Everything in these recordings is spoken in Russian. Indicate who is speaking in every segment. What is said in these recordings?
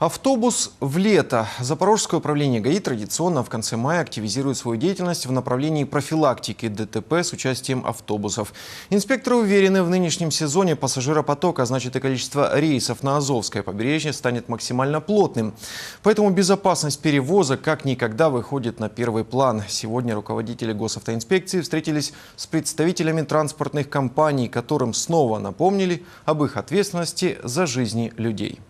Speaker 1: Автобус в лето. Запорожское управление ГАИ традиционно в конце мая активизирует свою деятельность в направлении профилактики ДТП с участием автобусов. Инспекторы уверены, в нынешнем сезоне пассажиропоток, а значит и количество рейсов на Азовское побережье станет максимально плотным. Поэтому безопасность перевоза как никогда выходит на первый план. Сегодня руководители госавтоинспекции встретились с представителями транспортных компаний, которым снова напомнили об их ответственности за жизни людей.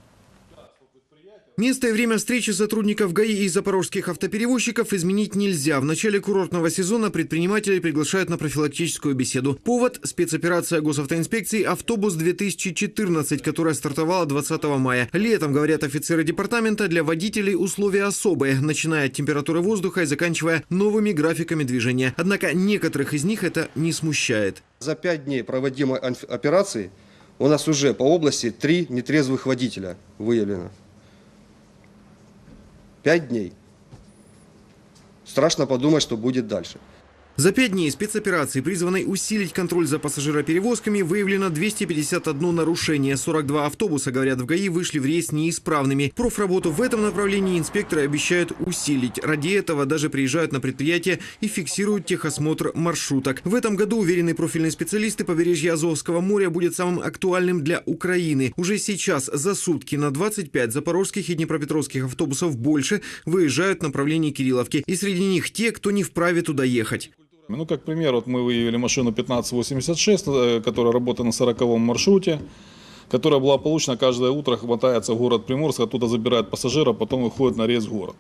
Speaker 2: Место и время встречи сотрудников ГАИ и запорожских автоперевозчиков изменить нельзя. В начале курортного сезона предприниматели приглашают на профилактическую беседу. Повод – спецоперация госавтоинспекции «Автобус-2014», которая стартовала 20 мая. Летом, говорят офицеры департамента, для водителей условия особые, начиная от температуры воздуха и заканчивая новыми графиками движения. Однако некоторых из них это не смущает.
Speaker 3: За пять дней проводимой операции у нас уже по области три нетрезвых водителя выявлено. Пять дней. Страшно подумать, что будет дальше.
Speaker 2: За пять дней спецоперации, призванной усилить контроль за пассажироперевозками, выявлено 251 нарушение. 42 автобуса, говорят в ГАИ, вышли в рейс неисправными. Профработу в этом направлении инспекторы обещают усилить. Ради этого даже приезжают на предприятие и фиксируют техосмотр маршруток. В этом году, уверены профильные специалисты, побережье Азовского моря будет самым актуальным для Украины. Уже сейчас за сутки на 25 запорожских и днепропетровских автобусов больше выезжают в направлении Кирилловки. И среди них те, кто не вправе туда ехать.
Speaker 4: Ну, как пример, вот мы выявили машину 1586, э, которая работает на 40 маршруте, которая была получена каждое утро, хватается в город Приморск, оттуда забирает пассажира, потом выходит на рейс в город.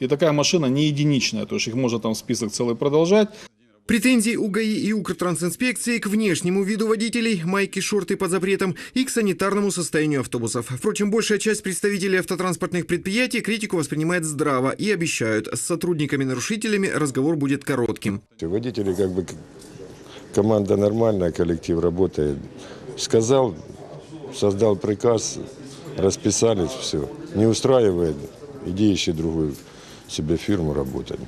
Speaker 4: И такая машина не единичная, то есть их можно там список целый продолжать.
Speaker 2: Претензии у ГАИ и Укртрансинспекции к внешнему виду водителей, майки, шорты под запретом и к санитарному состоянию автобусов. Впрочем, большая часть представителей автотранспортных предприятий критику воспринимает здраво и обещают, с сотрудниками-нарушителями разговор будет коротким.
Speaker 5: Водители как бы команда нормальная, коллектив работает. Сказал, создал приказ, расписались, все. Не устраивает, иди ищи другую себе фирму работать.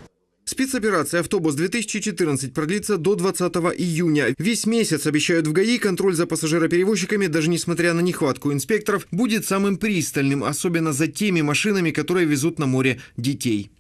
Speaker 2: Спецоперация «Автобус-2014» продлится до 20 июня. Весь месяц, обещают в ГАИ, контроль за пассажироперевозчиками, даже несмотря на нехватку инспекторов, будет самым пристальным, особенно за теми машинами, которые везут на море детей.